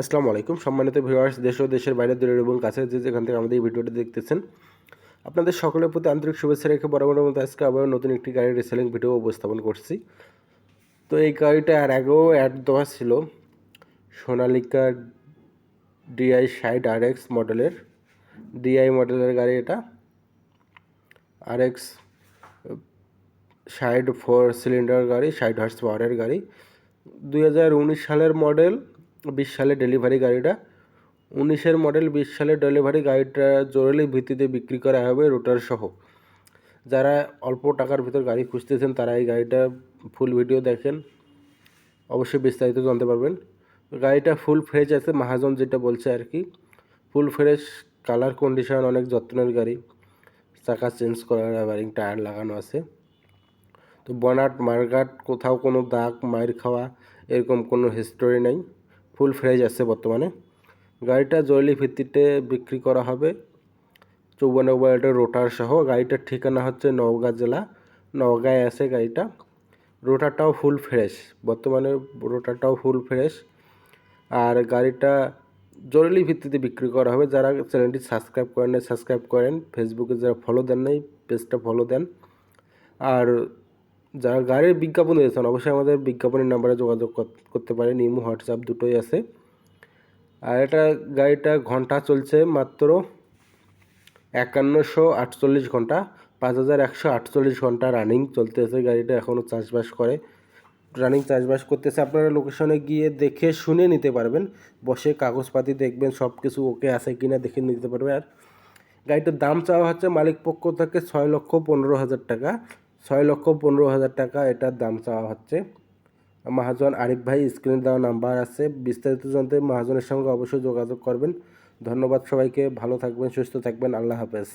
আসসালামু আলাইকুম। সম্মানিত ভিউয়ার্স, দেশ ও দেশের বাইরে দূরের এবং কাছে যে যেখান থেকে আমাদের এই ভিডিওটি দেখতেছেন, আপনাদের সকলের প্রতি আন্তরিক শুভেচ্ছা রেখে বরাবরের মতো আজকে আবার নতুন একটি গাড়ির রিসেলিং ভিডিও উপস্থাপন করছি। তো এই গাড়িটা আর আগেও অ্যাড দেওয়া ছিল সোনালিকা ডিআই ষাট আর এক্স মডেলের ডিআই মডেলের গাড়ি এটা। আর এক্স ষাট ফোর সিলিন্ডার গাড়ি ষাট হর্স পাওয়ারের গাড়ি। দুই হাজার উনিশ সালের মডেল বিশ সালে ডেলিভারি গাড়িটা। উনিশের মডেল বিশ সালে ডেলিভারি গাড়িটা জরুরি ভিত্তিতে বিক্রি করা হবে রোটার সহ। যারা অল্প টাকার ভিতর গাড়ি খুঁজতেছেন, তারা এই গাড়িটা ফুল ভিডিও দেখেন। অবশ্যই বিস্তারিত জানতে পারবেন। গাড়িটা ফুল ফ্রেশ আছে, মাহাজন যেটা বলছে আর কি। ফুল ফ্রেশ, কালার কন্ডিশন অনেক যত্নের গাড়ি। চাকা চেঞ্জ করা, রাবারিং, টায়ার লাগানো আছে। তো বনাট মার্গাট কোথাও কোনো দাগ মায়ের খাওয়া, এরকম কোনো হিস্টোরি নেই। ফুল ফ্রেশ আছে বর্তমানে। গাড়িটা জরুরি ভিত্তিতে বিক্রি করা হবে। চৌবান্ন ওয়ার্ডের রোটার সহ। গাড়িটার ঠিকানা হচ্ছে নওগাঁ জেলা। নওগাঁয় আছে গাড়িটা। রোটারটাও ফুল ফ্রেশ। বর্তমানে রোটারটাও ফুল ফ্রেশ। আর গাড়িটা জরুরি ভিত্তিতে বিক্রি করা হবে। যারা চ্যানেলটি সাবস্ক্রাইব করেন সাবস্ক্রাইব করেন। ফেসবুকে যারা ফলো দেন নাই পেজটা ফলো দেন। আর যারা গাড়ির বিজ্ঞাপন দিয়েছেন, অবশ্যই আমাদের বিজ্ঞাপনের নাম্বারে যোগাযোগ করতে পারেন। ইমো, হোয়াটসঅ্যাপ দুটোই আছে। আর এটা গাড়িটা ঘণ্টা চলছে মাত্র একান্নশো আটচল্লিশ ঘণ্টা। পাঁচ হাজার একশো আটচল্লিশ ঘণ্টা রানিং চলতেছে গাড়িটা এখনও চাষবাস করে। রানিং চাষবাস করতেছে। আপনারা লোকেশনে গিয়ে দেখে শুনে নিতে পারবেন। বসে কাগজপাতি দেখবেন সব কিছু ওকে আছে কি না দেখে নিতে পারবেন। আর গাড়িটার দাম চাওয়া হচ্ছে মালিক পক্ষ থেকে ছয় লক্ষ পনেরো হাজার টাকা। ছয় লক্ষ পনেরো হাজার টাকা এটার দাম চাওয়া হচ্ছে। মাহাজন আরিফ ভাই স্ক্রিনে দেওয়া নাম্বার আছে। বিস্তারিত জানতে মাহাজনের সঙ্গে অবশ্যই যোগাযোগ করবেন। ধন্যবাদ সবাইকে। ভালো থাকবেন, সুস্থ থাকবেন। আল্লাহ হাফেজ।